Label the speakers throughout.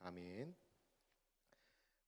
Speaker 1: 아멘.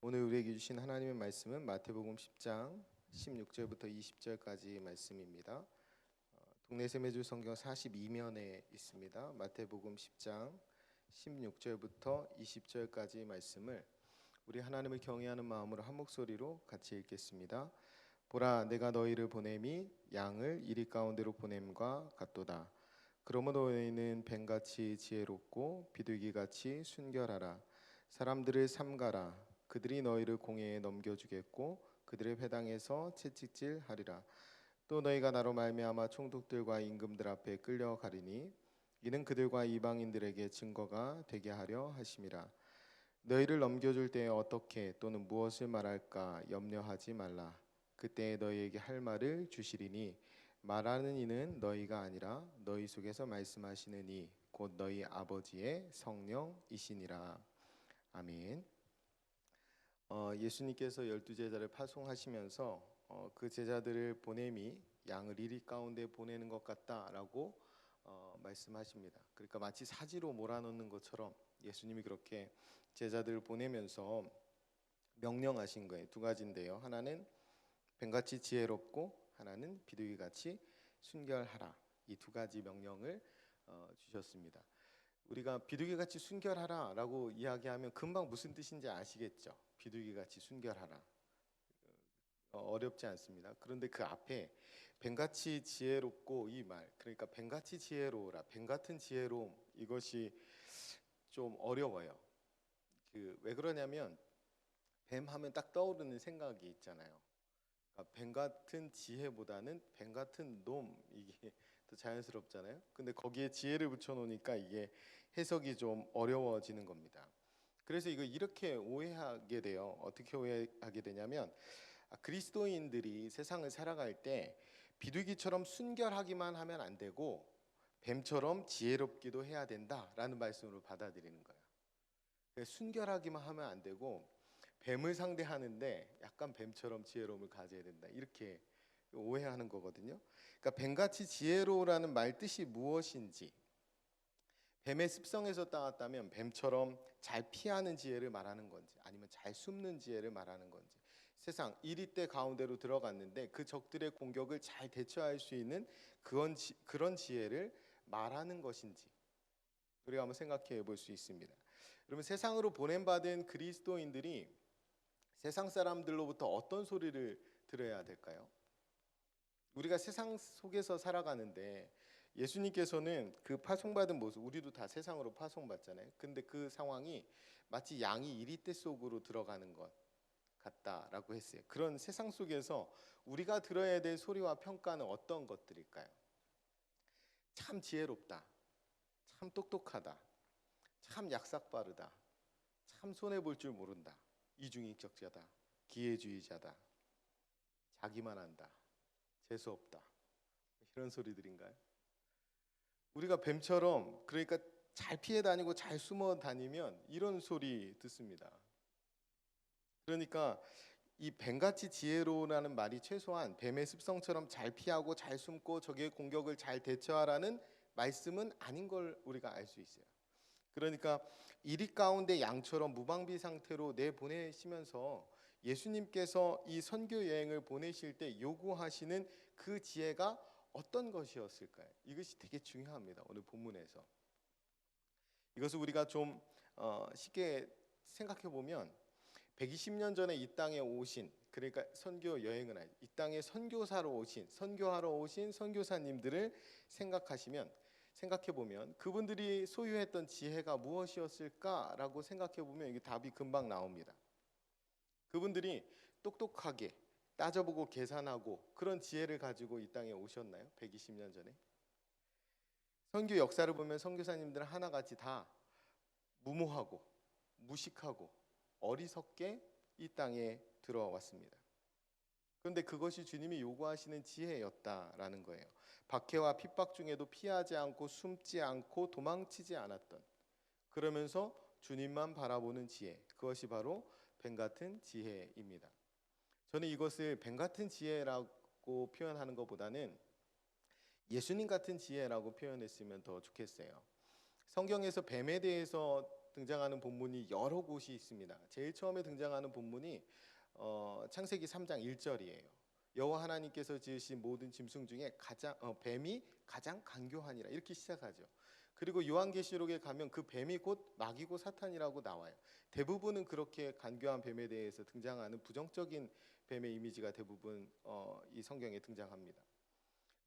Speaker 1: 오늘 우리에게 주신 하나님의 말씀은 마태복음 10장 16절부터 20절까지 말씀입니다. 어, 동네 세메주 성경 42면에 있습니다. 마태복음 10장 16절부터 20절까지 말씀을 우리 하나님을 경외하는 마음으로 한 목소리로 같이 읽겠습니다. 보라 내가 너희를 보냄이 양을 이리 가운데로 보냄과 같도다. 그러므로 너희는 뱀같이 지혜롭고 비둘기같이 순결하라. 사람들을 삼가라. 그들이 너희를 공회에 넘겨주겠고 그들의 회당에서 채찍질 하리라. 또 너희가 나로 말미암아 총독들과 임금들 앞에 끌려가리니 이는 그들과 이방인들에게 증거가 되게 하려 하심이라. 너희를 넘겨줄 때에 어떻게 또는 무엇을 말할까 염려하지 말라. 그때 너희에게 할 말을 주시리니 말하는 이는 너희가 아니라 너희 속에서 말씀하시는 이 곧 너희 아버지의 성령이시니라. 아멘. 어, 예수님께서 열두 제자를 파송하시면서 어, 그 제자들을 보냄이 양을 이리 가운데 보내는 것 같다라고 어, 말씀하십니다. 그러니까 마치 사지로 몰아넣는 것처럼 예수님이 그렇게 제자들을 보내면서 명령하신 거예요. 두 가지인데요. 하나는 뱀같이 지혜롭고 하나는 비둘기같이 순결하라. 이 두 가지 명령을 어, 주셨습니다. 우리가 비둘기 같이 순결하라라고 이야기하면 금방 무슨 뜻인지 아시겠죠? 비둘기 같이 순결하라. 어, 어렵지 않습니다. 그런데 그 앞에 뱀같이 지혜롭고 이 말, 그러니까 뱀같이 지혜로우라, 뱀 같은 지혜로움 이것이 좀 어려워요. 그 왜 그러냐면 뱀 하면 딱 떠오르는 생각이 있잖아요. 그러니까 뱀 같은 지혜보다는 뱀 같은 놈 이게 더 자연스럽잖아요. 근데 거기에 지혜를 붙여 놓으니까 이게 해석이 좀 어려워지는 겁니다. 그래서 이거 이렇게 오해하게 돼요. 어떻게 오해하게 되냐면 아, 그리스도인들이 세상을 살아갈 때 비둘기처럼 순결하기만 하면 안 되고 뱀처럼 지혜롭기도 해야 된다라는 말씀으로 받아들이는 거예요. 그래서 순결하기만 하면 안 되고 뱀을 상대하는데 약간 뱀처럼 지혜로움을 가져야 된다. 이렇게 오해하는 거거든요. 그러니까 뱀같이 지혜로우라는 말 뜻이 무엇인지 뱀의 습성에서 따왔다면 뱀처럼 잘 피하는 지혜를 말하는 건지 아니면 잘 숨는 지혜를 말하는 건지 세상 이리때 가운데로 들어갔는데 그 적들의 공격을 잘 대처할 수 있는 그런, 지, 그런 지혜를 말하는 것인지 우리가 한번 생각해 볼 수 있습니다. 그러면 세상으로 보냄받은 그리스도인들이 세상 사람들로부터 어떤 소리를 들어야 될까요? 우리가 세상 속에서 살아가는데 예수님께서는 그 파송받은 모습, 우리도 다 세상으로 파송받잖아요. 근데 그 상황이 마치 양이 이리떼 속으로 들어가는 것 같다라고 했어요. 그런 세상 속에서 우리가 들어야 될 소리와 평가는 어떤 것들일까요? 참 지혜롭다. 참 똑똑하다. 참 약삭 빠르다. 참 손해 볼 줄 모른다. 이중인격자다. 기회주의자다. 자기만 한다. 재수 없다. 이런 소리들인가요? 우리가 뱀처럼 그러니까 잘 피해 다니고 잘 숨어 다니면 이런 소리 듣습니다. 그러니까 이 뱀같이 지혜로우라는 말이 최소한 뱀의 습성처럼 잘 피하고 잘 숨고 적의 공격을 잘 대처하라는 말씀은 아닌 걸 우리가 알 수 있어요. 그러니까 이리 가운데 양처럼 무방비 상태로 내 보내시면서 예수님께서 이 선교 여행을 보내실 때 요구하시는 그 지혜가 어떤 것이었을까요? 이것이 되게 중요합니다. 오늘 본문에서 이것을 우리가 좀 어, 쉽게 생각해 보면 120년 전에 이 땅에 오신 그러니까 선교 여행은 이 땅에 선교사로 오신 선교하러 오신 선교사님들을 생각하시면 생각해 보면 그분들이 소유했던 지혜가 무엇이었을까라고 생각해 보면 이게 답이 금방 나옵니다. 그분들이 똑똑하게 따져보고 계산하고 그런 지혜를 가지고 이 땅에 오셨나요? 120년 전에 선교 역사를 보면 선교사님들은 하나같이 다 무모하고 무식하고 어리석게 이 땅에 들어왔습니다. 그런데 그것이 주님이 요구하시는 지혜였다라는 거예요. 박해와 핍박 중에도 피하지 않고 숨지 않고 도망치지 않았던 그러면서 주님만 바라보는 지혜 그것이 바로 뱀 같은 지혜입니다. 저는 이것을 뱀 같은 지혜라고 표현하는 것보다는 예수님 같은 지혜라고 표현했으면 더 좋겠어요. 성경에서 뱀에 대해서 등장하는 본문이 여러 곳이 있습니다. 제일 처음에 등장하는 본문이 어, 창세기 3장 1절이에요. 여호와 하나님께서 지으신 모든 짐승 중에 가장 어, 뱀이 가장 간교하니라 이렇게 시작하죠. 그리고 요한계시록에 가면 그 뱀이 곧 마귀고 사탄이라고 나와요. 대부분은 그렇게 간교한 뱀에 대해서 등장하는 부정적인 뱀의 이미지가 대부분 어, 이 성경에 등장합니다.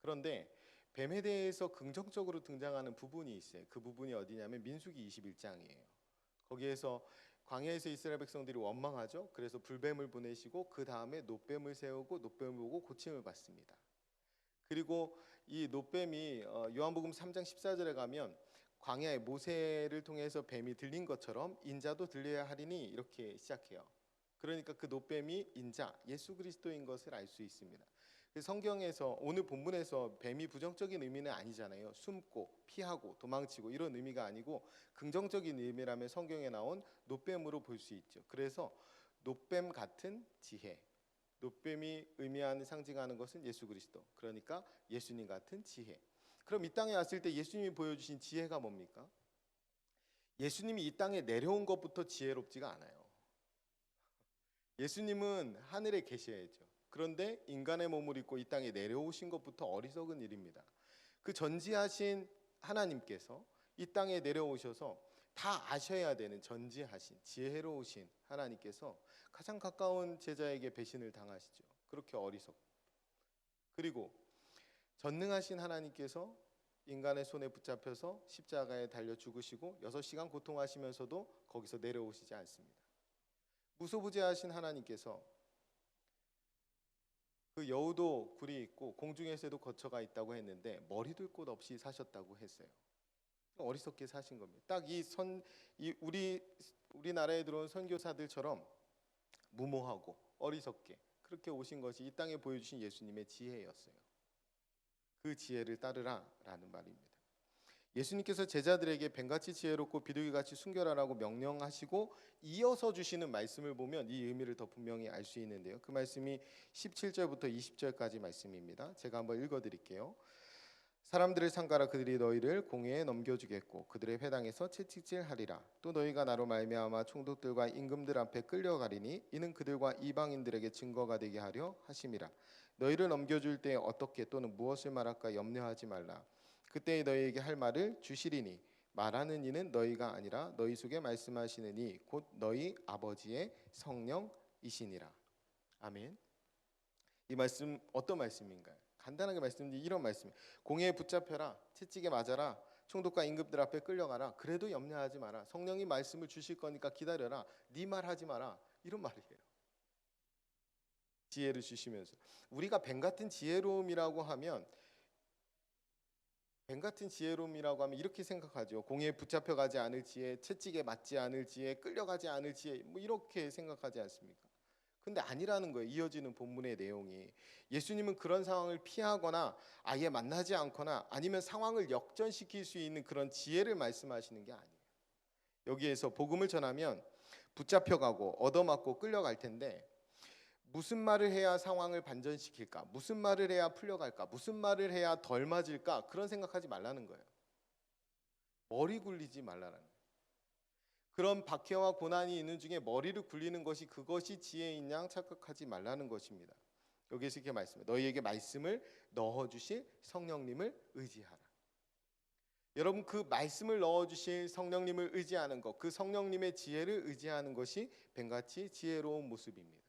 Speaker 1: 그런데 뱀에 대해서 긍정적으로 등장하는 부분이 있어요. 그 부분이 어디냐면 민수기 21장이에요. 거기에서 광야에서 이스라엘 백성들이 원망하죠. 그래서 불뱀을 보내시고 그 다음에 노뱀을 세우고 노뱀을 보고 고침을 받습니다. 그리고 이 노뱀이 어, 요한복음 3장 14절에 가면 광야에 모세를 통해서 뱀이 들린 것처럼 인자도 들려야 하리니 이렇게 시작해요. 그러니까 그 노뱀이 인자 예수 그리스도인 것을 알 수 있습니다. 그 성경에서 오늘 본문에서 뱀이 부정적인 의미는 아니잖아요. 숨고 피하고 도망치고 이런 의미가 아니고 긍정적인 의미라면 성경에 나온 노뱀으로 볼 수 있죠. 그래서 노뱀 같은 지혜. 노뱀이 의미하는 상징하는 것은 예수 그리스도. 그러니까 예수님 같은 지혜. 그럼 이 땅에 왔을 때 예수님이 보여주신 지혜가 뭡니까? 예수님이 이 땅에 내려온 것부터 지혜롭지가 않아요. 예수님은 하늘에 계셔야죠. 그런데 인간의 몸을 입고 이 땅에 내려오신 것부터 어리석은 일입니다. 그 전지하신 하나님께서 이 땅에 내려오셔서 다 아셔야 되는 전지하신 지혜로우신 하나님께서 가장 가까운 제자에게 배신을 당하시죠. 그렇게 어리석. 그리고 전능하신 하나님께서 인간의 손에 붙잡혀서 십자가에 달려 죽으시고 여섯 시간 고통하시면서도 거기서 내려오시지 않습니다. 무소부재하신 하나님께서 그 여우도 굴이 있고 공중에서도 거처가 있다고 했는데 머리 둘 곳 없이 사셨다고 했어요. 어리석게 사신 겁니다. 딱 이 선 이 우리 우리나라에 들어온 선교사들처럼 무모하고 어리석게 그렇게 오신 것이 이 땅에 보여주신 예수님의 지혜였어요. 그 지혜를 따르라라는 말입니다. 예수님께서 제자들에게 뱀같이 지혜롭고 비둘기같이 순결하라고 명령하시고 이어서 주시는 말씀을 보면 이 의미를 더 분명히 알 수 있는데요. 그 말씀이 17절부터 20절까지 말씀입니다. 제가 한번 읽어 드릴게요. 사람들을 상가라 그들이 너희를 공회에 넘겨주겠고 그들의 회당에서 채찍질하리라 또 너희가 나로 말미암아 총독들과 임금들 앞에 끌려가리니 이는 그들과 이방인들에게 증거가 되게 하려 하심이라 너희를 넘겨줄 때 어떻게 또는 무엇을 말할까 염려하지 말라 그때 너희에게 할 말을 주시리니 말하는 이는 너희가 아니라 너희 속에 말씀하시는 이 곧 너희 아버지의 성령이시니라 아멘 이 말씀 어떤 말씀인가요? 간단하게 말씀드린 이런 말씀. 공회에 붙잡혀라, 채찍에 맞아라, 총독과 임금들 앞에 끌려가라. 그래도 염려하지 마라. 성령이 말씀을 주실 거니까 기다려라. 네 말하지 마라. 이런 말이에요. 지혜를 주시면서 우리가 뱀 같은 지혜로움이라고 하면 뱀 같은 지혜로움이라고 하면 이렇게 생각하죠. 공회에 붙잡혀 가지 않을 지혜, 채찍에 맞지 않을 지혜, 끌려가지 않을 지혜, 뭐 이렇게 생각하지 않습니까? 근데 아니라는 거예요. 이어지는 본문의 내용이 예수님은 그런 상황을 피하거나 아예 만나지 않거나 아니면 상황을 역전시킬 수 있는 그런 지혜를 말씀하시는 게 아니에요. 여기에서 복음을 전하면 붙잡혀가고 얻어맞고 끌려갈 텐데 무슨 말을 해야 상황을 반전시킬까? 무슨 말을 해야 풀려갈까? 무슨 말을 해야 덜 맞을까? 그런 생각하지 말라는 거예요. 머리 굴리지 말라는. 그런 박해와 고난이 있는 중에 머리를 굴리는 것이 그것이 지혜인 양 착각하지 말라는 것입니다. 여기서 이렇게 말씀해 너희에게 말씀을 넣어 주실 성령님을 의지하라. 여러분 그 말씀을 넣어 주실 성령님을 의지하는 것, 그 성령님의 지혜를 의지하는 것이 뱀같이 지혜로운 모습입니다.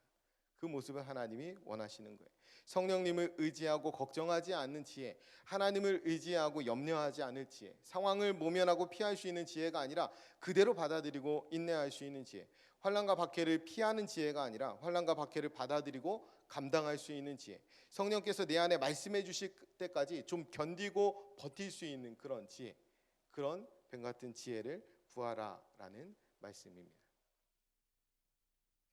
Speaker 1: 그 모습을 하나님이 원하시는 거예요. 성령님을 의지하고 걱정하지 않는 지혜, 하나님을 의지하고 염려하지 않을 지혜, 상황을 모면하고 피할 수 있는 지혜가 아니라 그대로 받아들이고 인내할 수 있는 지혜, 환란과 박해를 피하는 지혜가 아니라 환란과 박해를 받아들이고 감당할 수 있는 지혜. 성령께서 내 안에 말씀해 주실 때까지 좀 견디고 버틸 수 있는 그런 지혜. 그런 뱀 같은 지혜를 구하라라는 말씀입니다.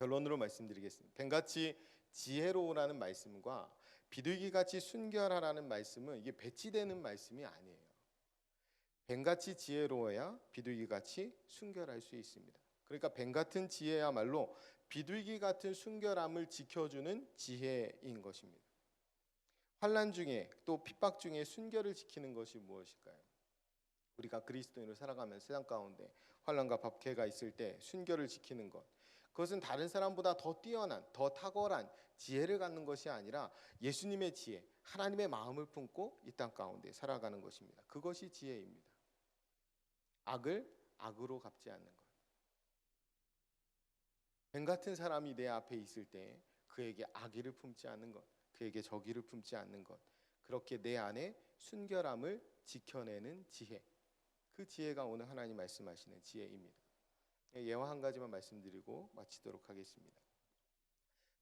Speaker 1: 결론으로 말씀드리겠습니다. 뱀같이 지혜로우라는 말씀과 비둘기같이 순결하라는 말씀은 이게 배치되는 말씀이 아니에요. 뱀같이 지혜로워야 비둘기같이 순결할 수 있습니다. 그러니까 뱀 같은 지혜야말로 비둘기 같은 순결함을 지켜주는 지혜인 것입니다. 환란 중에 또 핍박 중에 순결을 지키는 것이 무엇일까요? 우리가 그리스도인으로 살아가면서 세상 가운데 환란과 박해가 있을 때 순결을 지키는 것 그것은 다른 사람보다 더 뛰어난 더 탁월한 지혜를 갖는 것이 아니라 예수님의 지혜 하나님의 마음을 품고 이 땅 가운데 살아가는 것입니다. 그것이 지혜입니다. 악을 악으로 갚지 않는 것. 뱀 같은 사람이 내 앞에 있을 때 그에게 악의를 품지 않는 것, 그에게 적의를 품지 않는 것, 그렇게 내 안에 순결함을 지켜내는 지혜. 그 지혜가 오늘 하나님 말씀하시는 지혜입니다. 예화 한 가지만 말씀드리고 마치도록 하겠습니다.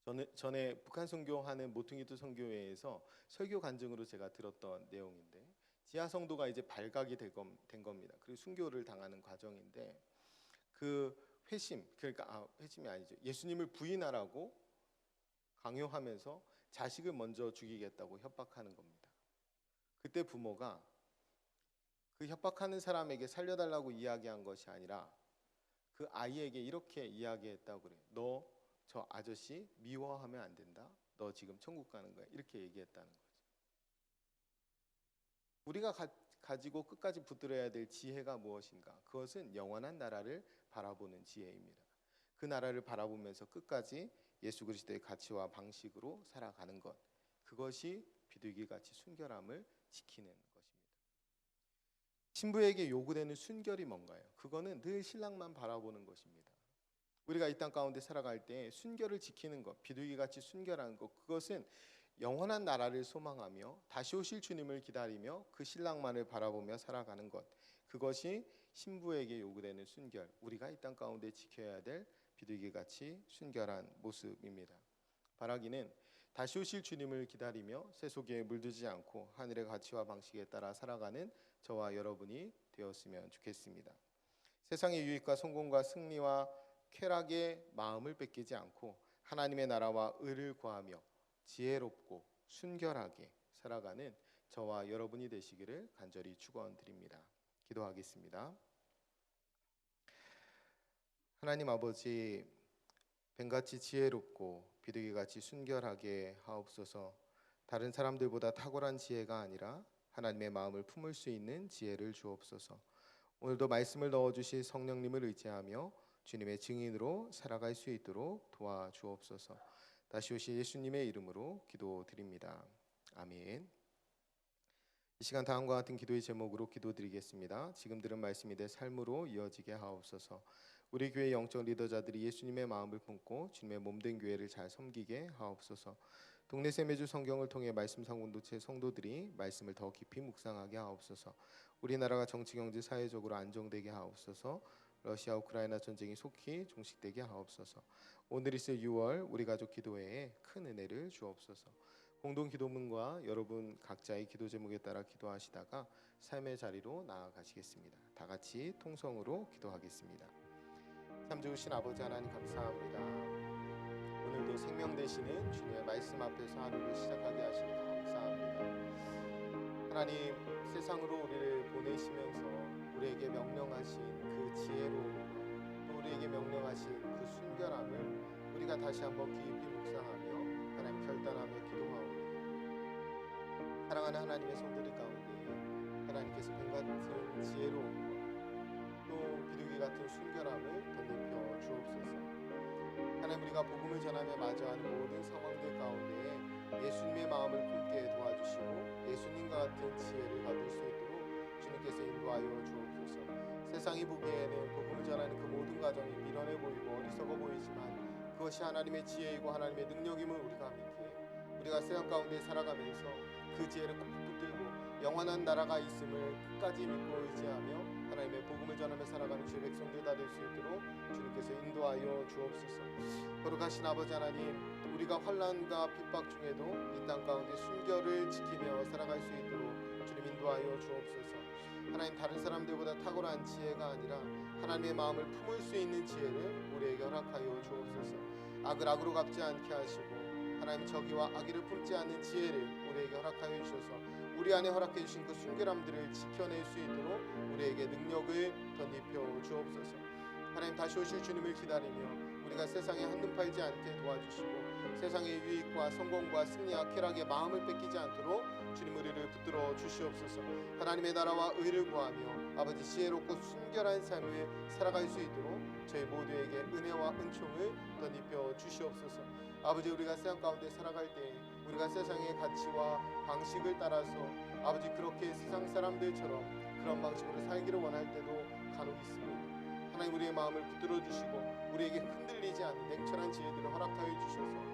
Speaker 1: 전에, 전에 북한 선교하는 모퉁이도 선교회에서 설교 간증으로 제가 들었던 내용인데 지하 성도가 이제 발각이 된 겁니다. 그리고 순교를 당하는 과정인데 그 회심 그러니까 아, 회심이 아니죠. 예수님을 부인하라고 강요하면서 자식을 먼저 죽이겠다고 협박하는 겁니다. 그때 부모가 그 협박하는 사람에게 살려달라고 이야기한 것이 아니라 그 아이에게 이렇게 이야기했다고 그래. 너 저 아저씨 미워하면 안 된다. 너 지금 천국 가는 거야. 이렇게 얘기했다는 거죠. 우리가 가, 가 지고 끝까지 붙들어야 될 지혜가 무엇인가? 그것은 영원한 나라를 바라보는 지혜입니다. 그 나라를 바라보면서 끝까지 예수 그리스도의 가치와 방식으로 살아가는 것. 그것이 비둘기 같이 순결함을 지키는. 신부에게 요구되는 순결이 뭔가요? 그거는 늘 신랑만 바라보는 것입니다. 우리가 이 땅 가운데 살아갈 때 순결을 지키는 것, 비둘기 같이 순결한 것, 그것은 영원한 나라를 소망하며 다시 오실 주님을 기다리며 그 신랑만을 바라보며 살아가는 것. 그것이 신부에게 요구되는 순결, 우리가 이 땅 가운데 지켜야 될 비둘기 같이 순결한 모습입니다. 바라기는 다시 오실 주님을 기다리며 세속에 물들지 않고 하늘의 가치와 방식에 따라 살아가는 저와 여러분이 되었으면 좋겠습니다. 세상의 유익과 성공과 승리와 쾌락의 마음을 뺏기지 않고 하나님의 나라와 의를 구하며 지혜롭고 순결하게 살아가는 저와 여러분이 되시기를 간절히 축원드립니다. 기도하겠습니다. 하나님 아버지 뱀같이 지혜롭고 비둘기같이 순결하게 하옵소서. 다른 사람들보다 탁월한 지혜가 아니라 하나님의 마음을 품을 수 있는 지혜를 주옵소서. 오늘도 말씀을 넣어 주실 성령님을 의지하며 주님의 증인으로 살아갈 수 있도록 도와주옵소서. 다시 오실 예수님의 이름으로 기도드립니다. 아멘. 이 시간 다음과 같은 기도의 제목으로 기도드리겠습니다. 지금 들은 말씀이 내 삶으로 이어지게 하옵소서. 우리 교회 영적 리더자들이 예수님의 마음을 품고 주님의 몸된 교회를 잘 섬기게 하옵소서. 동네 세매주 성경을 통해 말씀 상공도체 성도들이 말씀을 더 깊이 묵상하게 하옵소서. 우리나라가 정치 경제 사회적으로 안정되게 하옵소서. 러시아 우크라이나 전쟁이 속히 종식되게 하옵소서. 오늘 있을 6월 우리 가족 기도회에 큰 은혜를 주옵소서. 공동 기도문과 여러분 각자의 기도 제목에 따라 기도하시다가 삶의 자리로 나아가시겠습니다. 다 같이 통성으로 기도하겠습니다. 참 좋으신 아버지 하나님 감사합니다. 오늘도 생명 되시는 주님의 말씀 앞에서 하루를 시작하게 하시니 감사합니다. 하나님 세상으로 우리를 보내시면서 우리에게 명령하신 그 지혜로움 또 우리에게 명령하신 그 순결함을 우리가 다시 한번 깊이 묵상하며 하나님 결단하며 기도하오니 사랑하는 하나님의 성도들 가운데 하나님께서 뱀 같은 지혜로움과 또 비둘기 같은 순결함을 덧입혀 주옵소서. 하나님 우리가 복음을 전하며 마주하는 모든 상황들 가운데 예수님의 마음을 품게 도와주시고 예수님과 같은 지혜를 받을 수 있도록 주님께서 인도하여 주옵소서. 세상이 보기에는 복음을 전하는 그 모든 과정이 미련해 보이고 어리석어 보이지만 그것이 하나님의 지혜이고 하나님의 능력임을 우리가 믿기에 우리가 세상 가운데 살아가면서 그 지혜를 꼭 붙들고 영원한 나라가 있음을 끝까지 믿고 의지하며 하나님의 복음을 전하며 살아가는 주의 백성들 다 될 수 있도록 주님께서 인도하여 주옵소서. 거룩하신 아버지 하나님, 우리가 환란과 핍박 중에도 이 땅 가운데 순결을 지키며 살아갈 수 있도록 주님 인도하여 주옵소서. 하나님 다른 사람들보다 탁월한 지혜가 아니라 하나님의 마음을 품을 수 있는 지혜를 우리에게 허락하여 주옵소서. 악을 악으로 갚지 않게 하시고 하나님 저기와 악의를 품지 않는 지혜를 우리에게 허락하여 주셔서 우리 안에 허락해 주신 그 순결함들을 지켜낼 수 있도록 우리에게 능력을 덧입혀 주옵소서. 하나님 다시 오실 주님을 기다리며 우리가 세상에 한눈 팔지 않게 도와주시고 세상의 유익과 성공과 승리와 쾌락에 마음을 뺏기지 않도록 주님 우리를 붙들어 주시옵소서 하나님의 나라와 의를 구하며 아버지 지혜롭고 순결한 삶을 살아갈 수 있도록 저희 모두에게 은혜와 은총을 덧입혀 주시옵소서 아버지 우리가 세상 가운데 살아갈 때 우리가 세상의 가치와 방식을 따라서 아버지 그렇게 세상 사람들처럼 그런 방식으로 살기를 원할 때도 간혹 있습니다. 하나님 우리의 마음을 붙들어 주시고 우리에게 흔들리지 않는 냉철한 지혜들을 허락하여 주셔서